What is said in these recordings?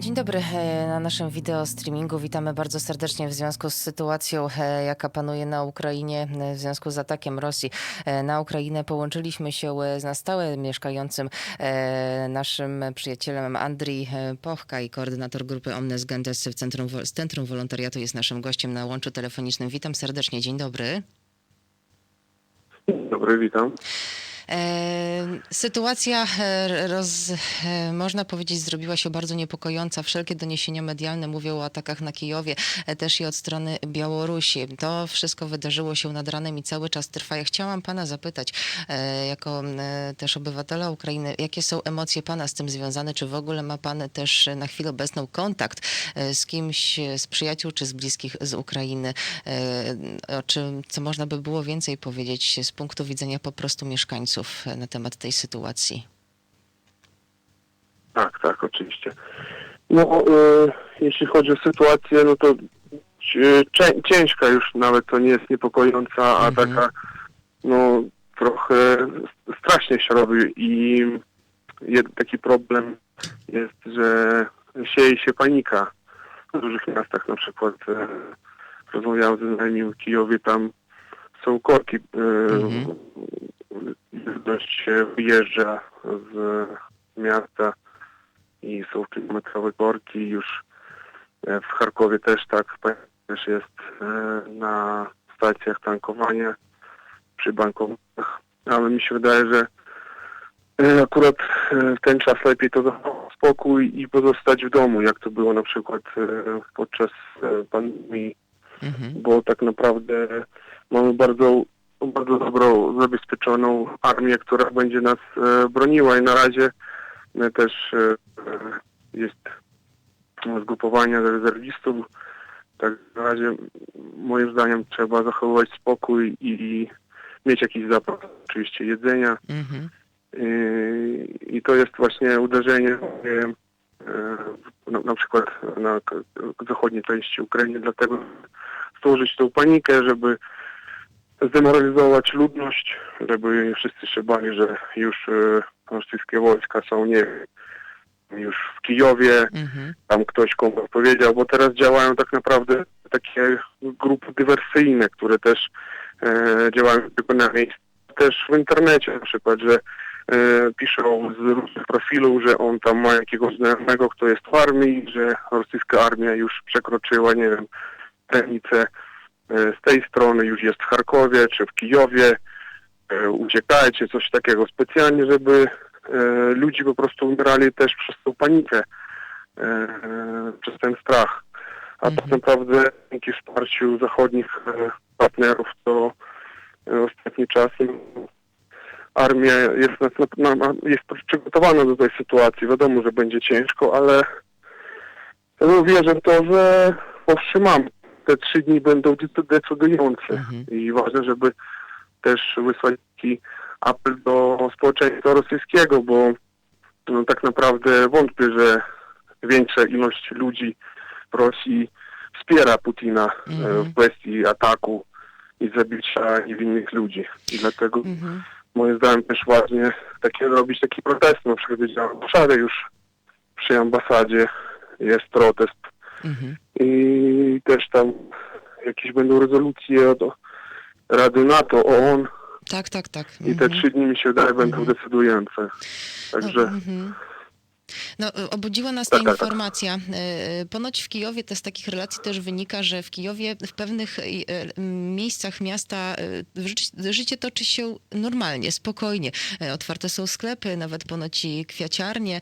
Dzień dobry. e, Na naszym wideo streamingu witamy bardzo serdecznie w związku z sytuacją, e, jaka panuje na Ukrainie e, w związku z atakiem Rosji na Ukrainę. Połączyliśmy się na stałe mieszkającym naszym przyjacielem Andrii Pochka i koordynator grupy Omnes Gentes w Centrum, z Centrum Wolontariatu jest naszym gościem na łączu telefonicznym. Witam serdecznie. Dzień dobry. Dobry, witam. E, Sytuacja, e, roz, e, można powiedzieć, zrobiła się bardzo niepokojąca. Wszelkie doniesienia medialne mówią o atakach na Kijowie, też i od strony Białorusi. To wszystko wydarzyło się nad ranem i cały czas trwa. Ja chciałam pana zapytać, jako też obywatela Ukrainy, jakie są emocje pana z tym związane? Czy w ogóle ma pan też na chwilę obecną kontakt z kimś z przyjaciół czy z bliskich z Ukrainy? O czym, co można by było więcej powiedzieć z punktu widzenia po prostu mieszkańców e, na temat tej sytuacji? Tak, tak, oczywiście. No, e, jeśli chodzi o sytuację, no to e, cię- ciężka już nawet, to nie jest niepokojąca, a Mhm. taka, no, trochę strasznie się robi i jeden taki problem jest, że sieje się panika w dużych miastach, na przykład e, rozmawiałem ze znajomymi w Kijowie, tam są korki, e, Mhm. Dość wyjeżdża z miasta i są kilometrowe korki. Już e, w Charkowie też tak też jest e, na stacjach tankowania przy bankomatach, ale mi się wydaje, że e, akurat ten czas lepiej to zachować spokój i pozostać w domu, jak to było na przykład podczas pandemii. Mhm. bo tak naprawdę mamy bardzo, bardzo dobrą, zabezpieczoną armię, która będzie nas e, broniła i na razie e, też e, jest zgrupowania rezerwistów. Tak na razie moim zdaniem trzeba zachowywać spokój i, i mieć jakiś zapas oczywiście jedzenia. Mhm. I, I to jest właśnie uderzenie na, na przykład na zachodniej części Ukrainy, dlatego stworzyć tą panikę, żeby zdemoralizować ludność, żeby wszyscy się bali, że już e, rosyjskie wojska są, nie już w Kijowie, Mhm. tam ktoś komuś powiedział, bo teraz działają tak naprawdę takie grupy dywersyjne, które też e, działają tylko na miejscu. Też w internecie na przykład, że e, piszą z różnych profilów, że on tam ma jakiegoś znajomego, kto jest w armii, że rosyjska armia już przekroczyła, nie wiem, granicę z tej strony, już jest w Charkowie czy w Kijowie, e, uciekajcie, coś takiego specjalnie, żeby e, ludzi po prostu umierali też przez tą panikę, e, e, przez ten strach. A Mhm. tak naprawdę dzięki wsparciu zachodnich e, partnerów to e, ostatni czas armia jest, na, na, na, jest przygotowana do tej sytuacji. Wiadomo, że będzie ciężko, ale no, wierzę w to, że powstrzymamy. Te trzy dni będą dec- decydujące Mhm. i ważne, żeby też wysłać taki apel do społeczeństwa rosyjskiego, bo no, tak naprawdę wątpię, że większa ilość ludzi w Rosji wspiera Putina e, Mhm. w kwestii ataku i zabicia niewinnych ludzi. I dlatego Mhm. moim zdaniem też ważnie takie robić taki protest. Na przykład widziałem w Warszawie już przy ambasadzie jest protest Mhm. i też tam jakieś będą rezolucje od Rady NATO, OON Tak, tak, tak. i te Mhm. trzy dni mi się wydaje będą Mhm. decydujące. Także No, mhm. No, y, obudziła nas Tak, ta tak, tak. informacja. Y, y, Ponoć w Kijowie, to z takich relacji też wynika, że w Kijowie w pewnych miejscach miasta życie, toczy się normalnie, spokojnie. Otwarte są sklepy, nawet ponoć i kwiaciarnie,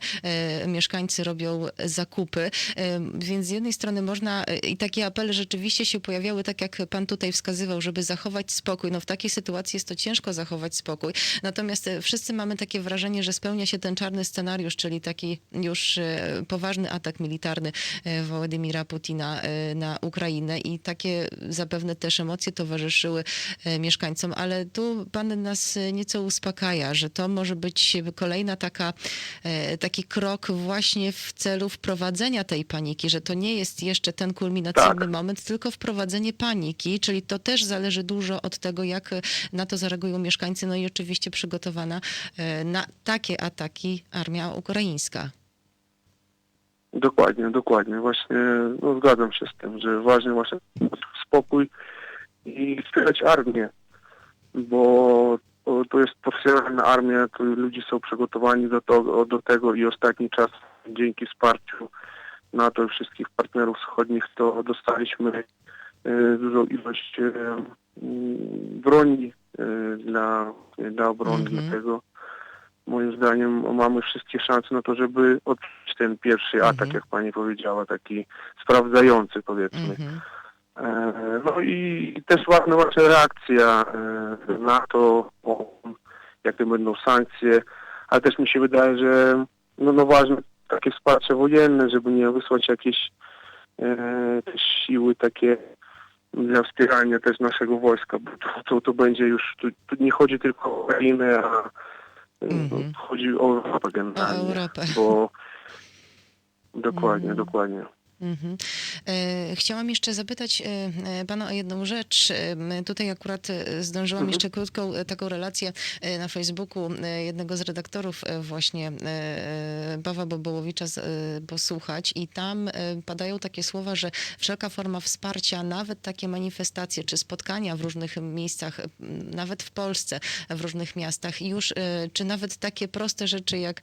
mieszkańcy robią zakupy, więc z jednej strony można i takie apele rzeczywiście się pojawiały, tak jak pan tutaj wskazywał, żeby zachować spokój. No w takiej sytuacji jest to ciężko zachować spokój. Natomiast wszyscy mamy takie wrażenie, że spełnia się ten czarny scenariusz, czyli taki już e, poważny atak militarny e, Wołodymira Putina e, na Ukrainę i takie zapewne też emocje towarzyszyły mieszkańcom, ale tu pan nas nieco uspokaja, że to może być kolejna taka, taki krok właśnie w celu wprowadzenia tej paniki, że to nie jest jeszcze ten kulminacyjny Tak. moment, tylko wprowadzenie paniki, czyli to też zależy dużo od tego, jak na to zareagują mieszkańcy, no i oczywiście przygotowana na takie ataki armia ukraińska. Dokładnie, dokładnie. Właśnie no, zgadzam się z tym, że ważny właśnie spokój i wspierać armię, bo to, jest profesjonalna armia, to ludzie są przygotowani do, to, do tego i ostatni czas dzięki wsparciu NATO i wszystkich partnerów wschodnich to dostaliśmy e, dużą ilość e, mm, broni e, dla, dla obrony, Mhm. dlatego moim zdaniem mamy wszystkie szanse na to, żeby odbyć ten pierwszy Mhm. atak, jak pani powiedziała, taki sprawdzający powiedzmy. Mhm. E, No i też ważna właśnie reakcja e, na to, jakie będą sankcje, ale też mi się wydaje, że no, no ważne takie wsparcie wojenne, żeby nie wysłać jakieś e, siły takie dla wspierania też naszego wojska, bo to, to, to będzie już, tu, tu nie chodzi tylko o Ukrainę, a Mhm. chodzi o Europę O generalnie, Europę. bo dokładnie, Mhm. dokładnie. Mhm. E, Chciałam jeszcze zapytać e, e, pana o jedną rzecz. Tutaj akurat zdążyłam Mhm. jeszcze krótką taką relację na Facebooku jednego z redaktorów właśnie Pawła Bobołowicza posłuchać i tam padają takie słowa, że wszelka forma wsparcia, nawet takie manifestacje czy spotkania w różnych miejscach, nawet w Polsce, w różnych miastach już, czy nawet takie proste rzeczy jak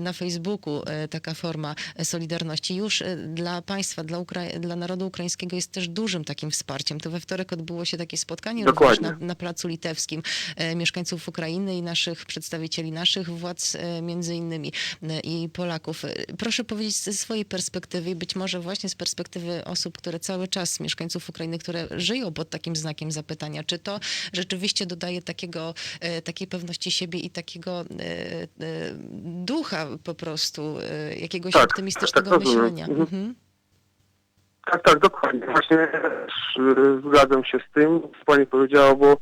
na Facebooku taka forma solidarności już dla państwa, dla, Ukra- dla narodu ukraińskiego jest też dużym takim wsparciem. To we wtorek odbyło się takie spotkanie również Dokładnie. na, na Placu Litewskim e, mieszkańców Ukrainy i naszych przedstawicieli naszych władz e, między innymi e, i Polaków. E, Proszę powiedzieć ze swojej perspektywy i być może właśnie z perspektywy osób, które cały czas, mieszkańców Ukrainy, które żyją pod takim znakiem zapytania, czy to rzeczywiście dodaje takiego, e, takiej pewności siebie i takiego e, e, ducha po prostu, e, jakiegoś Tak, optymistycznego tak, tak, rozumiem. myślenia. Mhm. Mhm. Tak, tak, dokładnie. Właśnie y, zgadzam się z tym, co Pani powiedziała, bo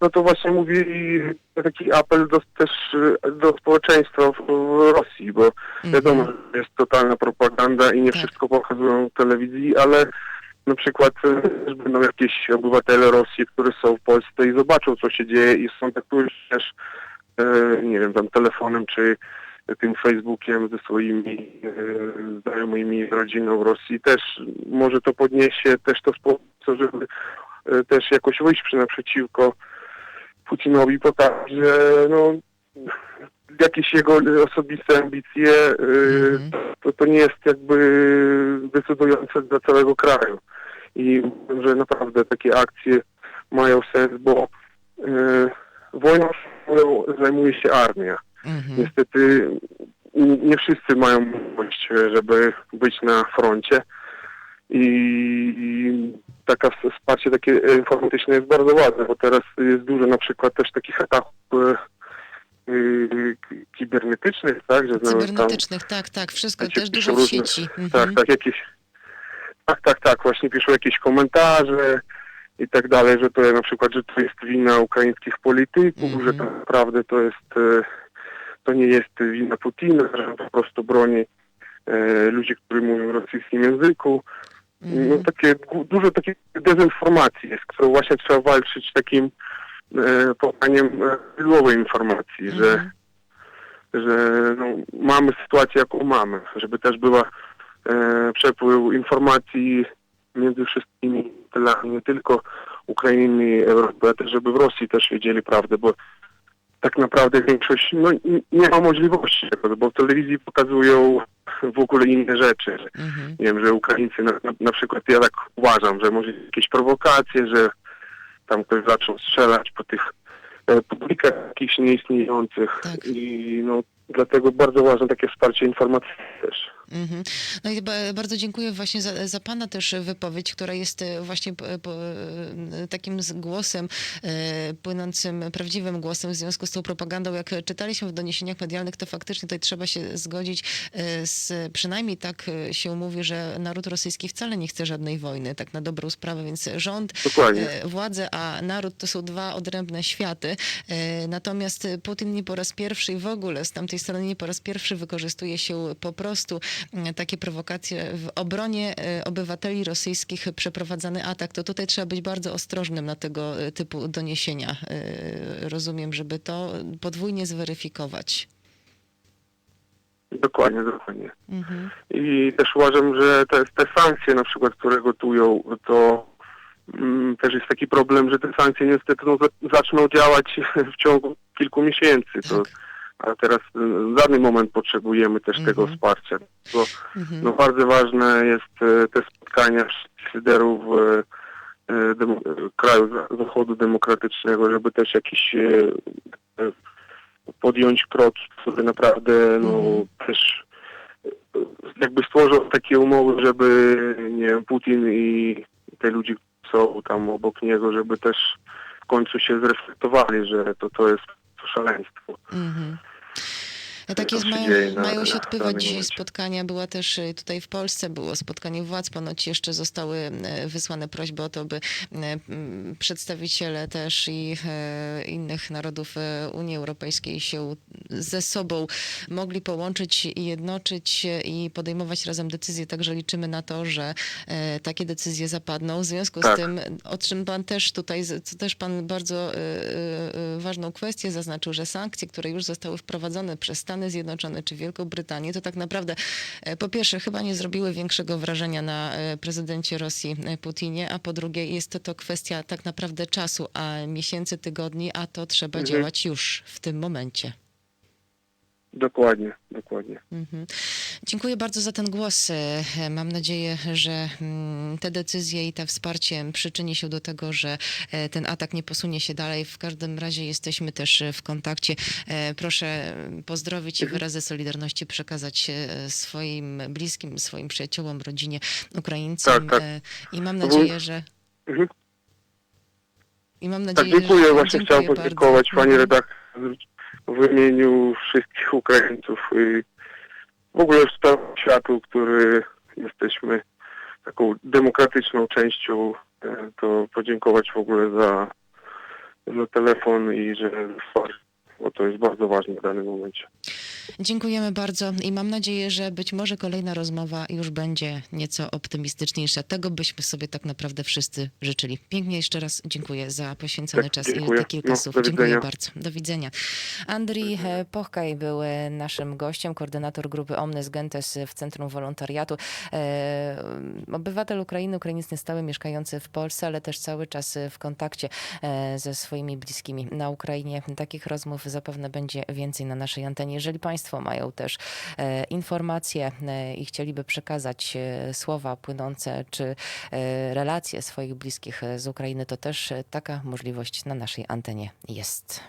no to właśnie mówi taki apel do, też y, do społeczeństwa w, w Rosji, bo wiadomo, Mhm. że jest totalna propaganda i nie Tak. wszystko pokazują w telewizji, ale na przykład y, też będą jakieś obywatele Rosji, którzy są w Polsce i zobaczą, co się dzieje i skontaktują się też, y, nie wiem, tam telefonem czy tym Facebookiem ze swoimi e, znajomymi, rodziną w Rosji. Też może to podniesie też to społeczeństwo, żeby e, też jakoś wyjść przy naprzeciwko Putinowi, pokazać, że no, jakieś jego osobiste ambicje e, Mhm. to, to nie jest jakby decydujące dla całego kraju. I że naprawdę takie akcje mają sens, bo e, wojną zajmuje się armia. Mhm. Niestety nie wszyscy mają możliwość, e, żeby być na froncie i, i taka wsparcie takie informatyczne jest bardzo ładne, bo teraz jest dużo na przykład też takich ataków e, e, kibernetycznych, tak, że no, tam, tak, tak, wszystko Wiecie, też dużo w różne- sieci. Mhm. tak, tak, jakieś tak, tak, tak, właśnie piszą jakieś komentarze i tak dalej, że to na przykład, że to jest wina ukraińskich polityków, Mhm. że tak naprawdę to jest to nie jest wina Putina, że on po prostu broni e, ludzi, którzy mówią w rosyjskim języku. No Mhm. takie gu- dużo takiej dezinformacji jest, którą właśnie trzeba walczyć takim e, podaniem e, źródłowej informacji, że Mhm. że no, mamy sytuację, jaką mamy, żeby też była e, przepływ informacji między wszystkimi nie tylko Ukrainy i Europy, ale też żeby w Rosji też wiedzieli prawdę, bo tak naprawdę większość no, nie ma możliwości tego, bo w telewizji pokazują w ogóle inne rzeczy. Mhm. nie wiem, że Ukraińcy na, na, na przykład, ja tak uważam, że może jakieś prowokacje, że tam ktoś zaczął strzelać po tych e, publikach jakichś nieistniejących Tak. i no dlatego bardzo ważne takie wsparcie informacyjne też. Mhm. No i ba- bardzo dziękuję właśnie za, za Pana też wypowiedź, która jest e, właśnie po, po, e, takim głosem e, płynącym, prawdziwym głosem w związku z tą propagandą. Jak czytaliśmy w doniesieniach medialnych, to faktycznie tutaj trzeba się zgodzić z, przynajmniej tak się mówi, że naród rosyjski wcale nie chce żadnej wojny, tak na dobrą sprawę, więc rząd Dokładnie. Władze a naród to są dwa odrębne światy. Natomiast Putin nie po raz pierwszy w ogóle z tamtej strony nie po raz pierwszy wykorzystuje się po prostu e, takie prowokacje w obronie e, obywateli rosyjskich przeprowadzany atak. To tutaj trzeba być bardzo ostrożnym na tego e, typu doniesienia. E, Rozumiem, żeby to podwójnie zweryfikować. Dokładnie, dokładnie. Mhm. I też uważam, że te, te sankcje na przykład, które gotują, to mm, też jest taki problem, że te sankcje niestety no, za- zaczną działać w ciągu kilku miesięcy. To, Tak. A teraz y, w dany moment potrzebujemy też tego Mhm. wsparcia. Bo Mhm. no, bardzo ważne jest e, te spotkania liderów e, kraju za- Zachodu Demokratycznego, żeby też jakiś podjąć kroki, które naprawdę no, Mhm. też jakby stworzą takie umowy, żeby nie wiem, Putin i te ludzie, są tam obok niego, żeby też w końcu się zreflektowali, że to, to jest szaleństwo. Mhm. Tak to jest, mają, mają się odbywać dzisiaj spotkania. Była też y, tutaj w Polsce, było spotkanie władz, ponoć jeszcze zostały e, wysłane prośby o to, by m, przedstawiciele też i innych narodów Unii Europejskiej się ze sobą mogli połączyć i jednoczyć i podejmować razem decyzje. Także liczymy na to, że takie decyzje zapadną. W związku z Tak. tym, o czym pan też tutaj, co też pan bardzo ważną kwestię zaznaczył, że sankcje, które już zostały wprowadzone przez Stany Zjednoczone czy Wielką Brytanię, to tak naprawdę e, po pierwsze chyba nie zrobiły większego wrażenia na e, prezydencie Rosji e, Putinie, a po drugie jest to, to kwestia tak naprawdę czasu, a miesięcy, tygodni, a to trzeba Mhm. działać już w tym momencie. Dokładnie, dokładnie. Mhm. Dziękuję bardzo za ten głos. E, Mam nadzieję, że mm, te decyzje i to wsparcie przyczyni się do tego, że e, ten atak nie posunie się dalej. W każdym razie jesteśmy też w kontakcie. E, Proszę pozdrowić i Mhm. wyrazy solidarności przekazać swoim bliskim, swoim przyjaciołom, rodzinie Ukraińcom. Tak, tak. I mam nadzieję, że. Mhm. I mam Tak, nadzieję, dziękuję. że... Właśnie chciałem bardzo. podziękować Pani Mhm. redaktor w imieniu wszystkich Ukraińców i w ogóle w całym światu, który jesteśmy taką demokratyczną częścią, e, to podziękować w ogóle za, za telefon i że bo to jest bardzo ważne w danym momencie. Dziękujemy bardzo i mam nadzieję, że być może kolejna rozmowa już będzie nieco optymistyczniejsza. Tego byśmy sobie tak naprawdę wszyscy życzyli. Pięknie jeszcze raz dziękuję za poświęcony Tak, czas dziękuję. i te kilka No, słów. Dziękuję bardzo. Do widzenia. Andrii e, Pochkaj był e, naszym gościem, koordynator grupy Omnes Gentes w Centrum Wolontariatu. E, Obywatel Ukrainy, Ukrainiec stały mieszkający w Polsce, ale też cały czas w kontakcie ze swoimi bliskimi na Ukrainie. Takich rozmów zapewne będzie więcej na naszej antenie. Jeżeli Państwo mają też e, informacje e, i chcieliby przekazać e, słowa płynące czy relacje swoich bliskich z Ukrainy, to też taka możliwość na naszej antenie jest.